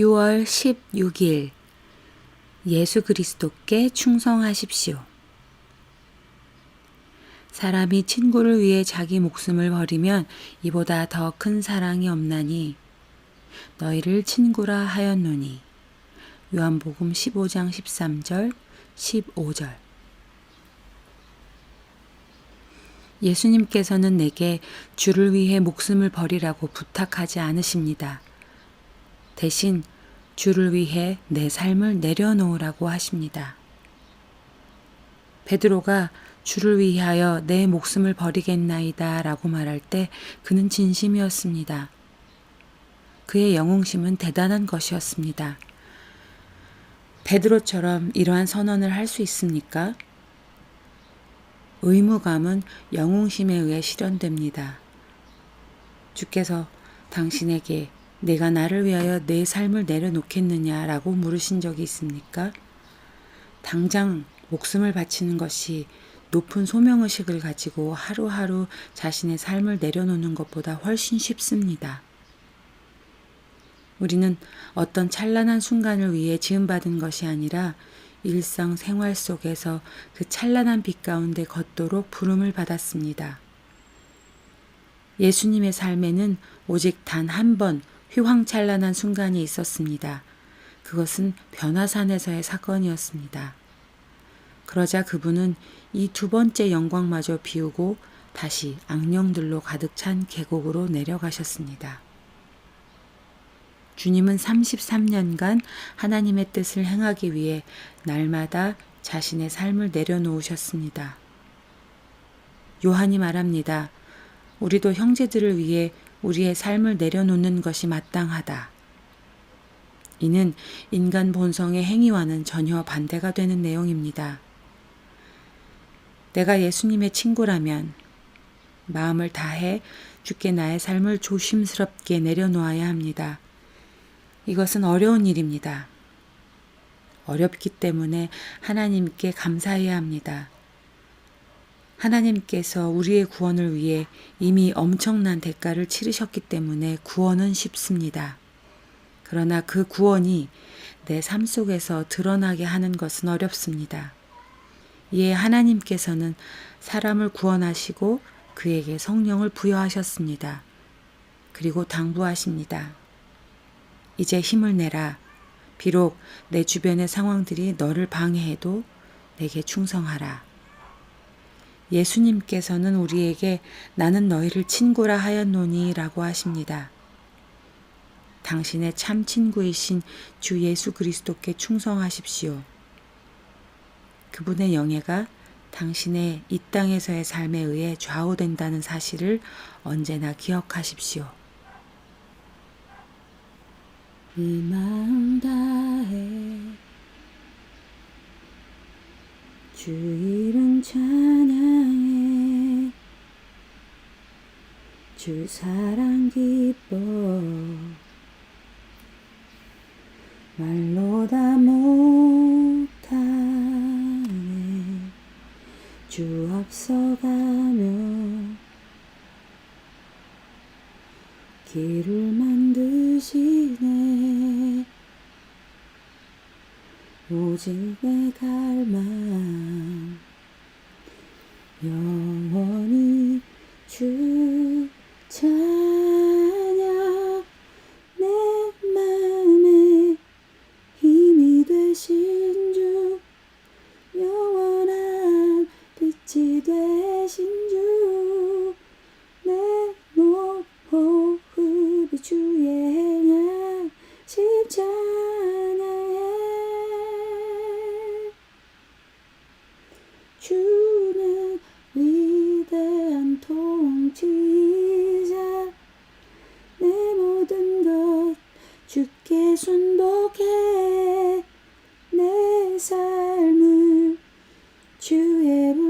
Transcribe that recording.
6월 16일 예수 그리스도께 충성하십시오. 사람이 친구를 위해 자기 목숨을 버리면 이보다 더 큰 사랑이 없나니 너희를 친구라 하였노니 요한복음 15장 13절 15절 예수님께서는 내게 주를 위해 목숨을 버리라고 부탁하지 않으십니다. 대신 주를 위해 내 삶을 내려놓으라고 하십니다. 베드로가 주를 위하여 내 목숨을 버리겠나이다 라고 말할 때 그는 진심이었습니다. 그의 영웅심은 대단한 것이었습니다. 베드로처럼 이러한 선언을 할 수 있습니까? 의무감은 영웅심에 의해 실현됩니다. 주께서 당신에게 내가 나를 위하여 내 삶을 내려놓겠느냐라고 물으신 적이 있습니까? 당장 목숨을 바치는 것이 높은 소명의식을 가지고 하루하루 자신의 삶을 내려놓는 것보다 훨씬 쉽습니다. 우리는 어떤 찬란한 순간을 위해 지음받은 것이 아니라 일상 생활 속에서 그 찬란한 빛 가운데 걷도록 부름을 받았습니다. 예수님의 삶에는 오직 단 한 번 휘황찬란한 순간이 있었습니다. 그것은 변화산에서의 사건이었습니다. 그러자 그분은 이 두 번째 영광마저 비우고 다시 악령들로 가득 찬 계곡으로 내려가셨습니다. 주님은 33년간 하나님의 뜻을 행하기 위해 날마다 자신의 삶을 내려놓으셨습니다. 요한이 말합니다. 우리도 형제들을 위해 우리의 삶을 내려놓는 것이 마땅하다. 이는 인간 본성의 행위와는 전혀 반대가 되는 내용입니다. 내가 예수님의 친구라면 마음을 다해 주께 나의 삶을 조심스럽게 내려놓아야 합니다. 이것은 어려운 일입니다. 어렵기 때문에 하나님께 감사해야 합니다. 하나님께서 우리의 구원을 위해 이미 엄청난 대가를 치르셨기 때문에 구원은 쉽습니다. 그러나 그 구원이 내 삶 속에서 드러나게 하는 것은 어렵습니다. 이에 하나님께서는 사람을 구원하시고 그에게 성령을 부여하셨습니다. 그리고 당부하십니다. 이제 힘을 내라. 비록 내 주변의 상황들이 너를 방해해도 내게 충성하라. 예수님께서는 우리에게 나는 너희를 친구라 하였노니 라고 하십니다. 당신의 참 친구이신 주 예수 그리스도께 충성하십시오. 그분의 영예가 당신의 이 땅에서의 삶에 의해 좌우된다는 사실을 언제나 기억하십시오. 이 마음 다해 주 이름 찬양해 주 사랑 기뻐. 말로 다 못하네. 주 앞서가며 길을 만드시네. 오직 내 갈망 영원히 주 찬양 내 마음에 힘이 되신 주 영원한 빛이 되신 주내 호흡이 주의 향 찬양해 주는 위대한 통치자 내 모든 것 주께 순복해. 내 삶